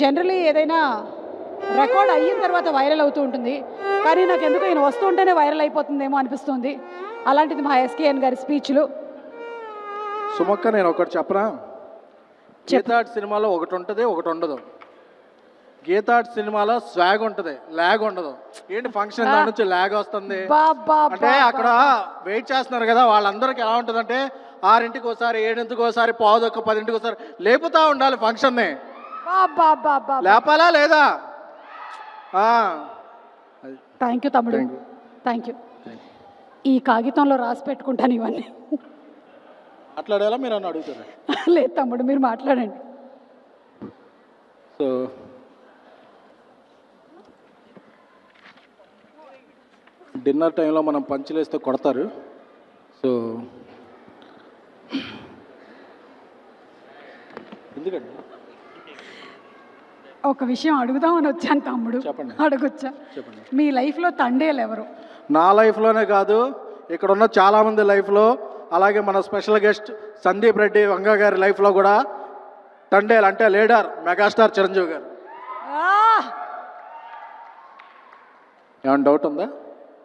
Generally ఏదైనా record అయిన తర్వాత వైరల్ అవుతూ ఉంటుంది. కానీ నాకు ఎందుకు ఈయన వస్తుంటేనే వైరల్ అయిపోతుందేమో అనిపిస్తుంది. అలాంటిది మా ఎస్కేఎన్ గారి స్పీచ్లు. సుమక్క నేను ఒకటి చెప్పనా? గీతాట్ సినిమాలో ఒకటి ఉంటుంది ఒకటి ఉండదు. గీతాట్ సినిమాలో స్వాగ్ ఉంటుంది ల్యాగ్ ఉండదు. ఏంటి ఫంక్షన్ దాని నుంచి ల్యాగ్ వస్తుంది? అంటే అక్కడ వెయిట్ చేస్తున్నారు కదా వాళ్ళందరికి ఎలా ఉంటుందంటే ఆరింటికి ఒకసారి ఏడింటికి ఒకసారి పావుదొక్క పదింటికి ఒకసారి లేపుతా ఉండాలి ఫంక్షన్ని లేపాలా లేదా. థ్యాంక్ యూ తమ్ముడు. థ్యాంక్ యూ ఈ కాగితంలో రాసి పెట్టుకుంటాను ఇవన్నీ. మాట్లాడేలా మీరు అని అడుగుతారు? లేదు తమ్ముడు మీరు మాట్లాడండి. సో డిన్నర్ టైంలో మనం పంచులేస్తే కొడతారు. సో ఎందుకండి? ఒక విషయం అడుగుదామని వచ్చాను తమ్ముడు. చెప్పండి. అడగొచ్చా? చెప్పండి. మీ లైఫ్లో తండేలు ఎవరు నా లైఫ్లోనే కాదు ఇక్కడ ఉన్న చాలామంది లైఫ్లో అలాగే మన స్పెషల్ గెస్ట్ సందీప్ రెడ్డి వంగ గారి లైఫ్లో కూడా తండేలు అంటే లీడర్ మెగాస్టార్ చిరంజీవి గారు! ఏమైనా డౌట్ ఉందా?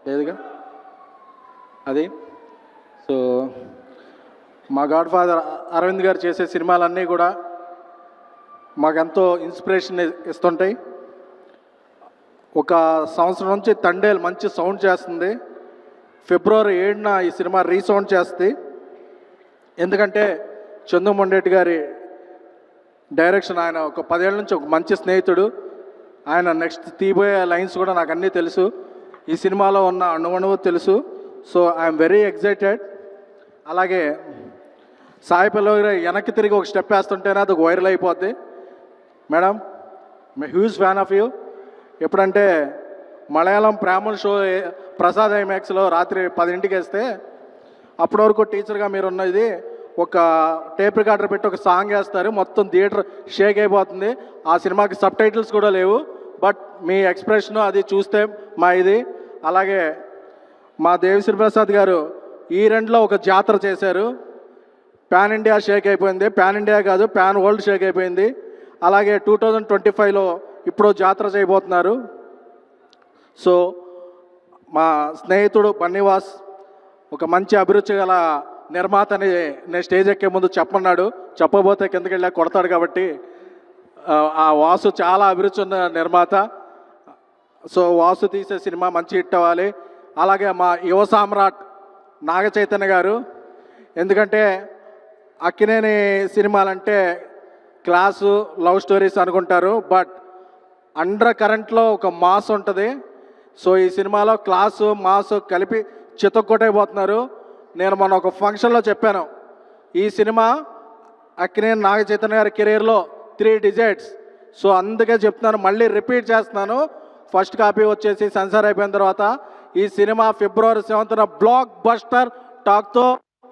లేదుగా? అది? సో మా గాడ్ ఫాదర్ అరవింద్ గారు చేసే సినిమాలన్నీ కూడా మాకెంతో ఇన్స్పిరేషన్ ఇస్తుంటాయి. ఒక సంవత్సరం నుంచి తండేలు మంచి సౌండ్ చేస్తుంది. ఫిబ్రవరి ఏడున ఈ సినిమా రీసౌండ్ చేస్తుంది. ఎందుకంటే చందుమొండెట్టి గారి డైరెక్షన్ ఆయన ఒక పదేళ్ళ నుంచి ఒక మంచి స్నేహితుడు. ఆయన నెక్స్ట్ తీయబోయే లైన్స్ కూడా నాకు అన్నీ తెలుసు. ఈ సినిమాలో ఉన్న అణువణువు తెలుసు. సో ఐఎమ్ వెరీ ఎగ్జైటెడ్ అలాగే సాయి పల్లవి వెనక్కి తిరిగి ఒక స్టెప్ వేస్తుంటేనే అది వైరల్ అయిపోద్ది. Madam me huge fan of you. ఎప్పుడంటే మలయాళం ప్రేమల షో ప్రసాద్ ఐమాక్స్లో రాత్రి పదింటికి వేస్తే అప్పటి వరకు టీచర్గా మీరు ఉన్నది ఒక టేప్ రికార్డర్ పెట్టి ఒక సాంగ్ వేస్తారు. మొత్తం థియేటర్ షేక్ అయిపోతుంది. ఆ సినిమాకి సబ్ టైటిల్స్ కూడా లేవు. బట్ మీ ఎక్స్ప్రెషన్ అది చూస్తే మా ఇది అలాగే మా దేవిశ్రీ ప్రసాద్ గారు ఈ రెండులో ఒక జాతర చేశారు. పాన్ ఇండియా షేక్ అయిపోయింది. పాన్ ఇండియా కాదు పాన్ వరల్డ్ షేక్ అయిపోయింది. అలాగే టూ థౌజండ్ ట్వంటీ ఫైవ్లో ఇప్పుడు జాతర చేయబోతున్నారు. సో మా స్నేహితుడు బన్నివాస్ ఒక మంచి అభిరుచి గల నిర్మాతని నేను స్టేజ్ ఎక్కే ముందు చెప్పమన్నాడు. చెప్పబోతే కిందకి వెళ్ళా కొడతాడు కాబట్టి ఆ, ఆ వాసు చాలా అభిరుచి ఉన్న నిర్మాత. సో వాసు తీసే సినిమా మంచి హిట్ అవ్వాలి. అలాగే మా యువ సామ్రాట్ నాగ చైతన్య గారు. ఎందుకంటే అక్కినేని సినిమాలంటే క్లాసు లవ్ స్టోరీస్ అనుకుంటారు బట్ అండర్ కరెంట్లో ఒక మాస్ ఉంటుంది. సో ఈ సినిమాలో క్లాసు మాస్ కలిపి చితక్కొట్టైపోతున్నారు. నేను మొన్న ఒక ఫంక్షన్లో చెప్పాను. ఈ సినిమా అక్కినేని నాగ చైతన్య గారి కెరీర్లో త్రీ డిజైట్స్ సో అందుకే చెప్తున్నాను మళ్ళీ రిపీట్ చేస్తున్నాను. ఫస్ట్ కాపీ వచ్చేసి సెన్సార్ అయిపోయిన తర్వాత ఈ సినిమా ఫిబ్రవరి సెవెంత్న బ్లాక్ బస్టర్ టాక్తో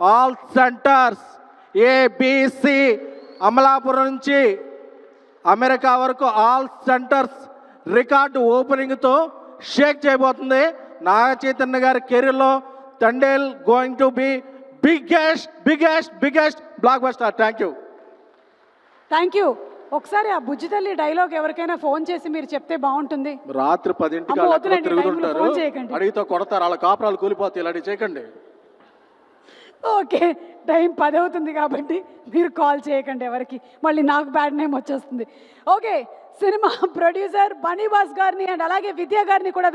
ఆల్ సెంటర్స్ ఏబిసి అమలాపురం నుంచి అమెరికా వరకు ఆల్ సెంటర్స్ రికార్డు ఓపెనింగ్తో షేక్ చేయబోతుంది. నాగ చైతన్య గారి కెరీర్లో Thandel going to be biggest biggest biggest blockbuster thank you thank you ఒకసారి ఆ బుజ్జి తల్లి డైలాగ్ ఎవరికైనా ఫోన్ చేసి మీరు చెప్తే బాగుంటుంది. రాత్రి పదింటికి తిరుగుతుంటారు. అడిగితో కొడతారు వాళ్ళ కాపురాలు కూలిపోతాయి ఇలాంటివి చేయకండి. ఓకే టైం పది అవుతుంది కాబట్టి మీరు కాల్ చేయకండి ఎవరికి. మళ్ళీ నాకు బ్యాడ్ నేమ్ వచ్చేస్తుంది. ఓకే సినిమా ప్రొడ్యూసర్ బనీబాస్ గారిని అండ్ అలాగే విద్యా గారిని కూడా